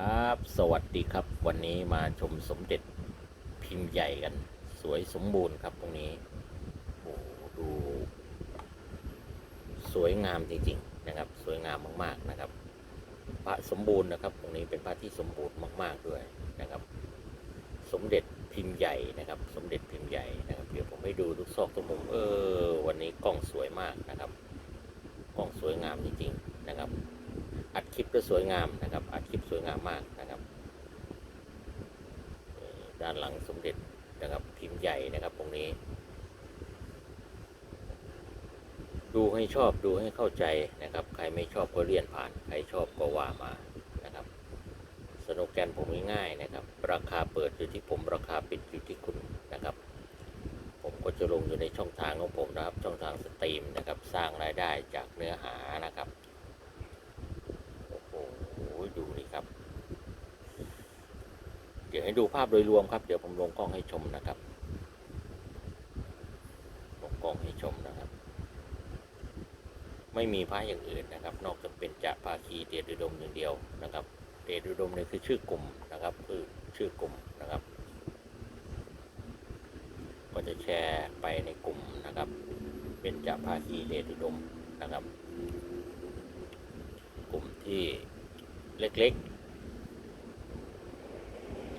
ครับ สวัสดีครับ วันนี้มาชมสมเด็จพิมพ์ใหญ่กัน สวยสมบูรณ์ครับตรงนี้โอ้โหดู สวยงามจริงๆนะครับ สวยงามมากๆนะครับ พระสมบูรณ์นะครับ ตรงนี้เป็นพระที่สมบูรณ์มากๆด้วยนะครับ สมเด็จพิมพ์ใหญ่นะครับ สมเด็จพิมพ์ใหญ่นะครับเดี๋ยวผมให้ดูทุกซอกทุกมุมเออ วันนี้กล้องสวยมากนะครับ กล้องสวยงามจริงๆนะครับ อัดคลิปก็สวยงามนะครับ อัดคลิปสวยงามมากนะครับ ด้านหลังสมเด็จนะครับพิมพ์ใหญ่นะครับตรงนี้ ดูให้ชอบดูให้เข้าใจนะครับ ใครไม่ชอบก็เลี่ยนผ่าน ใครชอบก็ว่ามานะครับ สโลแกนผมง่ายๆนะครับ ราคาเปิดอยู่ที่ผมราคาปิดอยู่ที่คุณนะครับ ผมก็จะลงอยู่ในช่องทางของผมนะครับ ช่องทางสตรีมนะครับ สร้างรายได้จากเนื้อหานะครับ ดูนี่ครับ เดี๋ยวให้ดูภาพโดยรวมครับ เดี๋ยวผมลงกล้องให้ชมนะครับ ลงกล้องให้ชมนะครับ ไม่มีพระอย่างอื่นนะครับ นอกจากเป็นจะภาคีเดชอุดมอย่างเดียวนะครับ เดชอุดมเนี่ยคือชื่อกลุ่มนะครับ คือชื่อกลุ่มนะครับ ก็จะแชร์ไปในกลุ่มนะครับ เป็นจะภาคีเดชอุดมนะครับ กลุ่มที่ เล็กๆ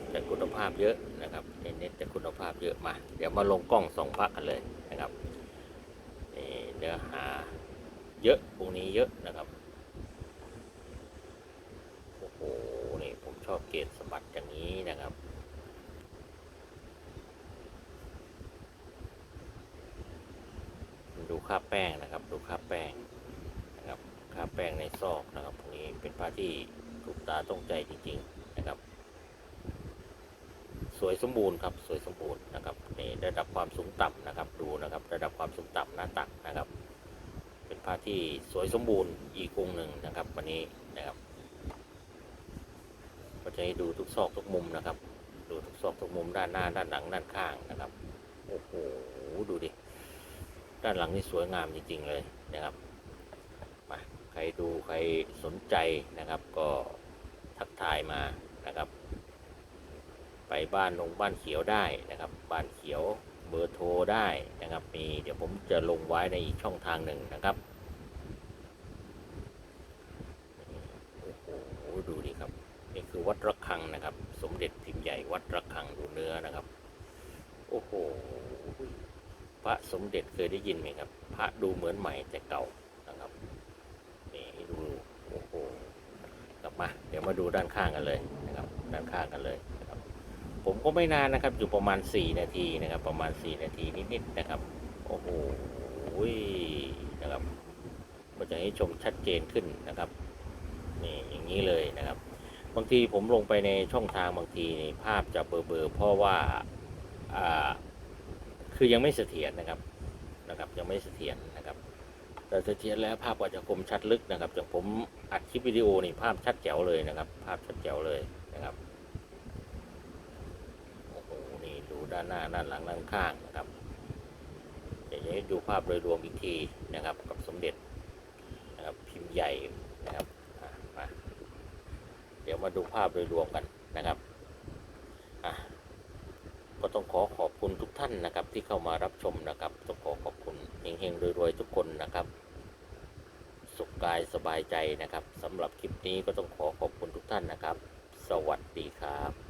แต่คุณภาพเยอะนะครับเน้นๆแต่คุณภาพเยอะมา เดี๋ยวมาลงกล้องสองพักกันเลยนะครับนี่เนื้อหาเยอะพวกนี้เยอะนะครับโอ้โหนี่ผมชอบเกรดสมบัติอย่างนี้นะครับดูค่าแป้งนะครับ ดูค่าแป้งนะครับ ค่าแป้งในซอกนะครับพวกนี้เป็นผ้าที่ถูกตาต้องใจจริงๆนะครับ สวยสมบูรณ์ครับสวยสมบูรณ์นะครับนี่ระดับความสูงต่ำนะครับ ดูนะครับ ระดับความสูงต่ำหน้าตักนะครับ เป็นผ้าที่สวยสมบูรณ์อีกองหนึ่งนะครับวันนี้นะครับก็จะให้ดูทุกซอกทุกมุมนะครับ ดูทุกซอกทุกมุมด้านหน้าด้านหลังด้านข้างนะครับโอ้โหดูดิด้านหลังนี่สวยงามจริงๆเลยนะครับมา ครดูใครสนใจนะครับ ก็ทักทายมานะครับ ไปบ้านลงบ้านเขียวได้นะครับ บ้านเขียวเบอร์โทรได้นะครับ มีเดี๋ยวผมจะลงไว้ในอีกช่องทางหนึ่งนะครับโอ้โหดูดิครับนี่คือวัดระฆังนะครับ สมเด็จพิมพ์ใหญ่วัดระฆังดูเนื้อนะครับ โอ้โหพระสมเด็จเคยได้ยินไหมครับ พระดูเหมือนใหม่แต่เก่านะครับ นี่ให้ดูโอ้โหกลับ มาเดี๋ยวมาดูด้านข้างกันเลยนะครับด้านข้างกันเลยนะครับผมก็ไม่นานนะครับอยู่ประมาณ 4 นาทีนะครับ ประมาณ 4 นาทีนิดๆนะครับโอ้โหนะครับก็จะให้ชมชัดเจนขึ้นนะครับนี่อย่างนี้เลยนะครับ บางทีผมลงไปในช่องทางบางทีนี่ภาพจะเบลอๆเพราะว่าอ่าคือยังไม่เสถียรนะครับนะครับ ยังไม่เสถียร แต่เสถียรแล้วภาพก็จะคมชัดลึกนะครับอย่างผมอัดคลิปวิดีโอนี่ภาพชัดแจ๋วเลยนะครับ ภาพชัดแจ๋วเลยนะครับโอ้โหนี่ดูด้านหน้าด้านหลังด้านข้างนะครับเดี๋ยวจะให้ดูภาพโดยรวมอีกทีนะครับ กับสมเด็จนะครับพิมพ์ใหญ่นะครับมาเดี๋ยวมาดูภาพโดยรวมกันนะครับอะก็ต้องขอขอบคุณทุกท่านนะครับที่เข้ามารับชมนะครับต้องขอขอบ เฮงๆรวยๆทุกคนนะครับ สุขกายสบายใจนะครับสำหรับคลิปนี้ก็ต้องขอขอบคุณทุกท่านนะครับ สวัสดีครับ